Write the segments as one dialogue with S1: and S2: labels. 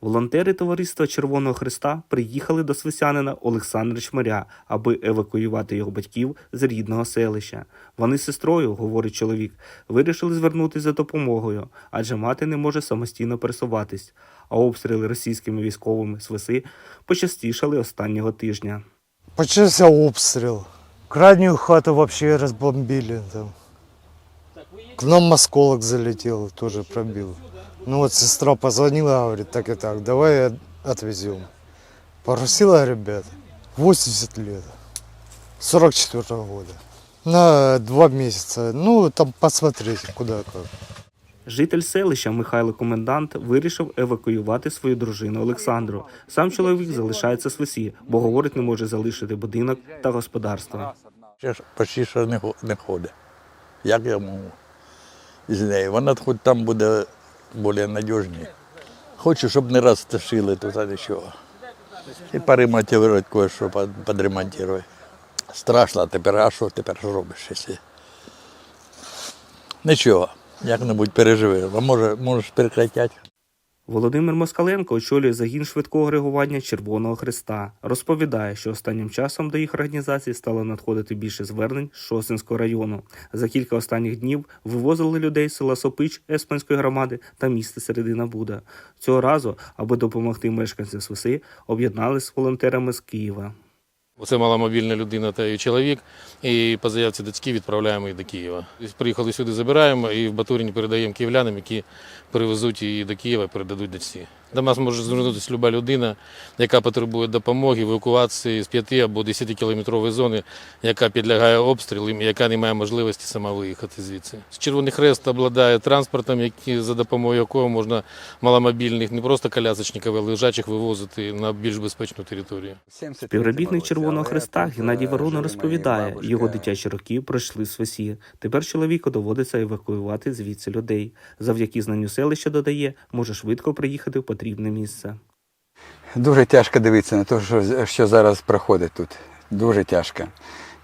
S1: Волонтери Товариства Червоного Христа приїхали до Свисянина Олександра Чмиря, аби евакуювати його батьків з рідного селища. Вони з сестрою, говорить чоловік, вирішили звернутися за допомогою, адже мати не може самостійно пересуватись, а обстріли російськими військовими свиси почастішали останнього тижня.
S2: Почався обстріл. Крайнюю хату вообще разбомбили там. К нам осколок залетел, тоже пробил. Ну вот сестра позвонила, говорит, так и так, давай отвезем. Попросила ребят, 80 лет, 44 года. На два месяца, ну там посмотреть, куда как.
S1: Житель селища Михайло Комендант вирішив евакуювати свою дружину Олександру. Сам чоловік залишається свисі, бо говорить, не може залишити будинок та господарство.
S3: Ще ж почти що не ходить. Як я можу з нею? Вона хоч там буде більш надіжні. Хочу, щоб не раз туди нічого. І поремонтувати кое-що, под- підремонтувати. Страшно тепер, а що тепер робиш? Якщо... Нічого, як-небудь переживе. А може, можеш прекратити.
S1: Володимир Москаленко очолює загін швидкого реагування Червоного Христа. Розповідає, що останнім часом до їх організації стало надходити більше звернень з Шосинського району. За кілька останніх днів вивозили людей з села Сопич Еспанської громади та міста Середина Буда. Цього разу, аби допомогти мешканцям Свиси, об'єдналися з волонтерами з Києва.
S4: Це маломобільна людина та її чоловік. І по заявці дочки відправляємо її до Києва. Приїхали сюди, забираємо і в Батуріні передаємо київлянам, які привезуть її до Києва і передадуть дочці. До нас може звернутися люба людина, яка потребує допомоги в евакуації з 5 або 10 кілометрової зони, яка підлягає обстрілу, і яка не має можливості сама виїхати звідси. Червоний хрест обладає транспортом, який за допомогою якого можна маломобільних, не просто колясочників, а лежачих вивозити на більш безпечну територію.
S1: Співробітник Червоного Христа Геннадій Ворона розповідає, його дитячі роки пройшли в Свисі. Тепер чоловіку доводиться евакуювати звідси людей. Завдяки знанню селища додає, може швидко приїхати в потрібне місце.
S5: Дуже тяжко дивитися на те, що, зараз проходить тут. Дуже тяжко.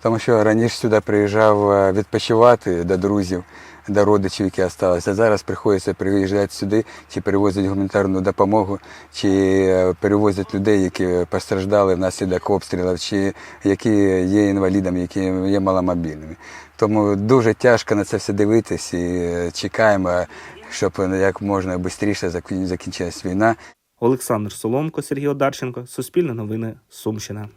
S5: Тому що раніше сюди приїжджав е, відпочивати до друзів, до родичів, які залишилися. Зараз приходиться приїжджати сюди, чи перевозять гуманітарну допомогу, чи е, перевозять людей, які постраждали внаслідок обстрілів, чи які є інвалідами, які є маломобільними. Тому дуже тяжко на це все дивитись і е, чекаємо, щоб як можна швидше закінчилась війна.
S1: Олександр Соломко, Сергій Одарченко, Суспільне новини, Сумщина.